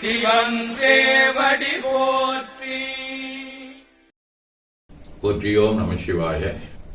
சிவன் தேவடி போற்றி. போற்றியோம் நம சிவாய.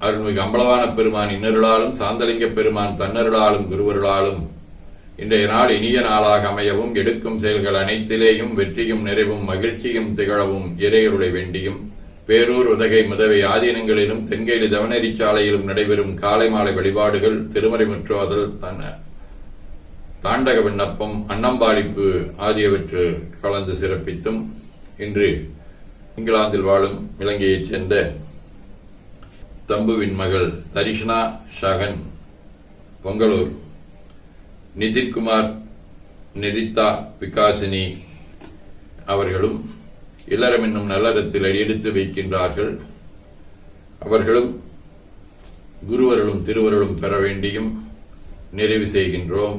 அருள்மிகு அம்பலவான பெருமான் இன்னருளாலும் சாந்தலிங்க பெருமான் தன்னருளாலும் குருவருளாலும் இன்றைய நாள் இனிய நாளாக அமையவும் எடுக்கும் செயல்கள் அனைத்திலேயும் வெற்றியும் நிறைவும் மகிழ்ச்சியும் திகழவும் இறையருளை வேண்டியும் பேரூர் உதகை முதவை ஆதீனங்களிலும் தென்கேலி தவனேரி சாலையிலும் நடைபெறும் காலை மாலை வழிபாடுகள் திருமறை முற்றோதல் தன்ன தாண்டக விண்ணப்பம் அன்னம்பாடிப்பு ஆகியவற்றில் கலந்து சிறப்பித்தும் இன்று இங்கிலாந்தில் வாழும் இலங்கையைச் சேர்ந்த தம்புவின் மகள் தரிஷ்னா ஷகன் பொங்கலூர். நிதின்குமார் நிதித்தா விகாசினி அவர்களும் இல்லறம் என்னும் நல்லறத்தில் எடுத்து வைக்கின்றார்கள். அவர்களும் குருவர்களும் திருவருளும் பெற வேண்டியும் நிறைவு செய்கின்றோம்.